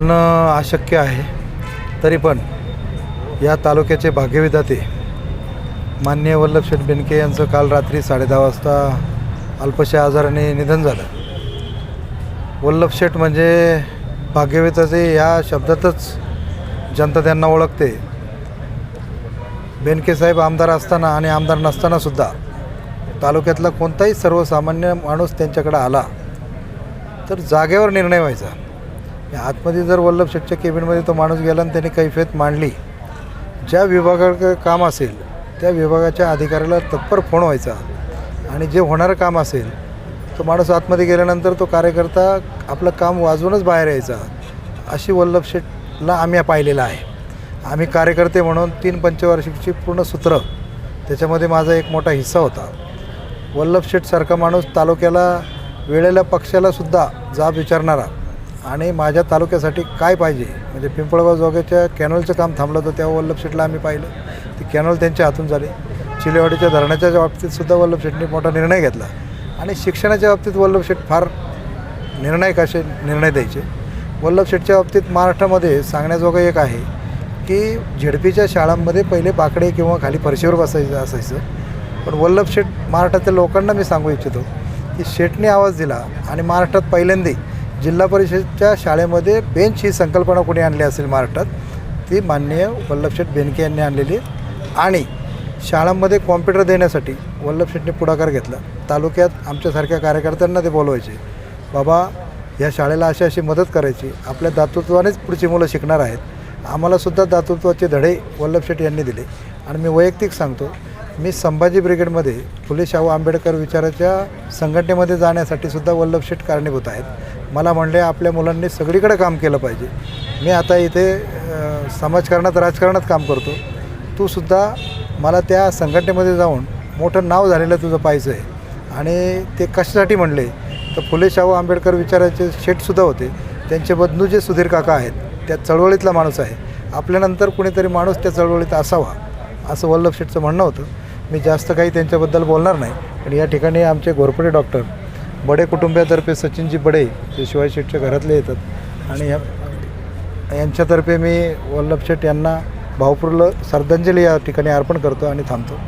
बोलणं अशक्य आहे. तरी पण या तालुक्याचे भाग्यविधाते मान्य वल्लभ शेठ बेनके यांचं काल रात्री साडेदहा वाजता अल्पशा आजाराने निधन झालं. वल्लभ शेठ म्हणजे भाग्यविधाते या शब्दातच जनता त्यांना ओळखते. बेनके साहेब आमदार असताना आणि आमदार नसतानासुद्धा तालुक्यातला कोणताही सर्वसामान्य माणूस त्यांच्याकडे आला तर जागेवर निर्णय व्हायचा. आतमध्ये जर वल्लभ शेठच्या केबिनमध्ये तो माणूस गेला आणि त्याने कैफियत मांडली ज्या विभागाकडे काम असेल त्या विभागाच्या अधिकाऱ्याला तत्पर फोन व्हायचा आणि जे होणारं काम असेल तो माणूस आतमध्ये गेल्यानंतर तो कार्यकर्ता आपलं काम वाजवूनच बाहेर यायचा. अशी वल्लभ शेठला आम्ही पाहिलेलं आहे. आम्ही कार्यकर्ते म्हणून तीन पंचवार्षिकची पूर्ण सूत्र त्याच्यामध्ये माझा एक मोठा हिस्सा होता. वल्लभ शेठसारखा माणूस तालुक्याला वेळेला पक्षालासुद्धा जाब विचारणारा आणि माझ्या तालुक्यासाठी काय पाहिजे? म्हणजे पिंपळगाव जोग्याच्या कॅनलचं काम थांबलं होतं तेव्हा वल्लभ शेठला आम्ही पाहिलं. ती कॅनल त्यांच्या हातून झाली. चिलेवाडीच्या धरणाच्या बाबतीतसुद्धा वल्लभ शेठने मोठा निर्णय घेतला. आणि शिक्षणाच्या बाबतीत वल्लभ शेठ फार निर्णायक असे निर्णय द्यायचे. वल्लभ शेठच्या बाबतीत महाराष्ट्रामध्ये सांगण्याजोगं एक आहे की झेडपीच्या शाळांमध्ये पहिले बाकडे किंवा खाली फरशीवर बसायचं असायचं. पण वल्लभ शेठ महाराष्ट्रातील लोकांना मी सांगू इच्छितो की शेठने आवाज दिला आणि महाराष्ट्रात पहिल्यांदा जिल्हा परिषदच्या शाळेमध्ये बेंच ही संकल्पना कोणी आणली असेल महाराष्ट्रात ती माननीय वल्लभशेठ बेनके यांनी आणलेली आणि शाळांमध्ये कॉम्प्युटर देण्यासाठी वल्लभशेठने पुढाकार घेतला. तालुक्यात आमच्यासारख्या कार्यकर्त्यांना ते बोलवायचे बाबा या शाळेला अशी अशी मदत करायची आपल्या दातृत्वानेच पुढची मुलं शिकणार आहेत. आम्हालासुद्धा दातृत्वाचे धडे वल्लभशेठ यांनी दिले. आणि मी वैयक्तिक सांगतो मी संभाजी ब्रिगेडमध्ये फुले शाहू आंबेडकर विचाराच्या संघटनेमध्ये जाण्यासाठी सुद्धा वल्लभशेठ कारणीभूत आहेत. मला म्हणले आपल्या मुलांनी सगळीकडे काम केलं पाहिजे. मी आता इथे समाजकारणात राजकारणात काम करतो. तू सुद्धा मला त्या संघटनेमध्ये जाऊन मोठं नाव झालेलं तुझं पाहिजे आहे. आणि ते कशासाठी म्हणले? तर फुले शाहू आंबेडकर विचाराचे शेठसुद्धा होते. त्यांचे बदनू जे सुधीर काका आहेत त्या चळवळीतला माणूस आहे. आपल्यानंतर कुणीतरी माणूस त्या चळवळीत असावा असं वल्लभ शेठचं म्हणणं होतं. मी जास्त काही त्यांच्याबद्दल बोलणार नाही. पण या ठिकाणी आमचे घोरपडे डॉक्टर बडे कुटुंबियातर्फे सचिनजी बडे जे शिवाय शेठच्या घरातले येतात. आणि या यांच्यातर्फे मी वल्लभ शेठ यांना भावपूर्ण श्रद्धांजली या ठिकाणी अर्पण करतो आणि थांबतो.